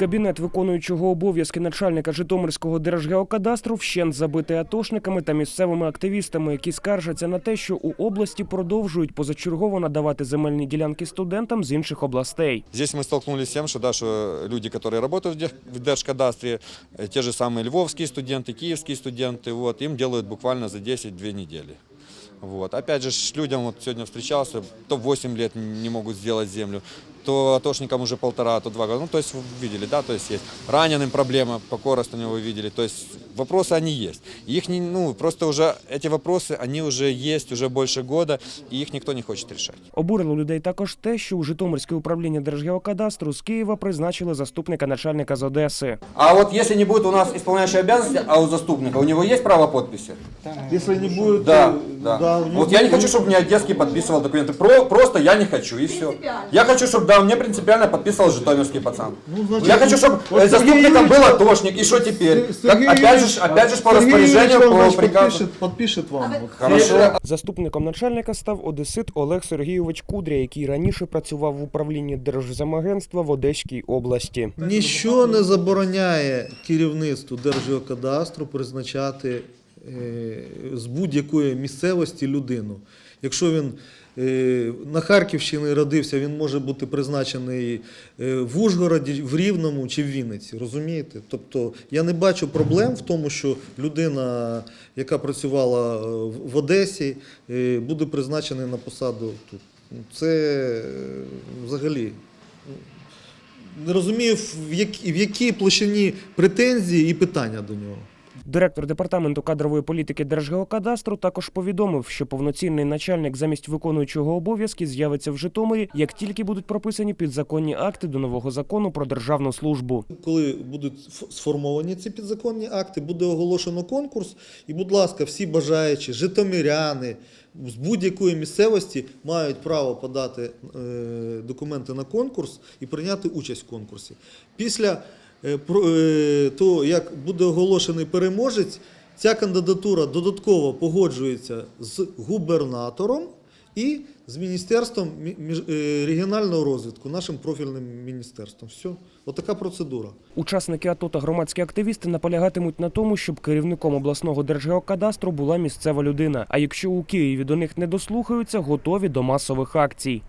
Кабінет виконуючого обов'язки начальника Житомирського держгеокадастру вщент забитий атошниками та місцевими активістами, які скаржаться на те, що у області продовжують позачергово надавати земельні ділянки студентам з інших областей. Здесь мы столкнулись с тем, что, да, что люди, которые работают в дех- в Держкадастре, э, те же самые львовские студенты, киевские студенты, вот, им делают буквально за 10-2 недели. Вот. Опять же, ж людям, вот сегодня встречался, то 8 лет не могут сделать землю, то атошникам уже полтора, то два года. Ну, то есть, вы видели, да, то есть есть. Раненым проблема, по Коростеню вы видели. То есть вопросы они есть. И Их не, ну, просто уже, эти вопросы, они уже есть уже больше года, и их никто не хочет решать. Обурило людей також те, що у Житомирське управління Держгеокадастру з Києва призначили заступника начальника з Одеси. А вот если не будет у нас исполняющей обязанности, а у заступника, у него есть право подписи? Если не будет... Да, э, да. у него Вот я не будет- хочу, чтобы мне Одесский подписывал документы. Про, просто я не хочу, и все. Я хочу, чтобы, да, мне принципиально подписывал житомирский пацан. Ну, значит, я хочу, чтобы вот э, заступником Сергей был Юрьевич- атошник, и что теперь? Сергей Как, опять Юрьевич- же, опять же по Сергей распоряжению, Юрьевич вам, по значит, приказу. Подпишет, подпишет вам. Вот. Хорошо. Заступником начальника став одесит Олег Сергійович Кудря, який раніше працював в управлінні Держземагентства в Одеській області. Ніщо не забороняє керівництву Держгеокадастру призначати е, з будь-якої місцевості людину. Якщо він е, на Харківщині родився, він може бути призначений е, в Ужгороді, в Рівному чи в Вінниці. Розумієте? Тобто я не бачу проблем в тому, що людина, яка працювала е, в- Одесі, е, буде призначена на посаду тут. Це е, взагалі не розумію, в якій площині претензії і питання до нього. Директор департаменту кадрової політики Держгеокадастру також повідомив, що повноцінний начальник замість виконуючого обов'язки з'явиться в Житомирі, як тільки будуть прописані підзаконні акти до нового закону про державну службу. Коли будуть сформовані ці підзаконні акти, буде оголошено конкурс, і, будь ласка, всі бажаючі, житомиряни з будь-якої місцевості мають право подати е, документи на конкурс і прийняти участь в конкурсі. Після е, е, як буде оголошений переможець, ця кандидатура додатково погоджується з губернатором і з Міністерством мі- е, регіонального розвитку, нашим профільним міністерством. Все, отака процедура. Учасники АТО та громадські активісти наполягатимуть на тому, щоб керівником обласного держгеокадастру була місцева людина. А якщо у Києві до них не дослухаються, готові до масових акцій.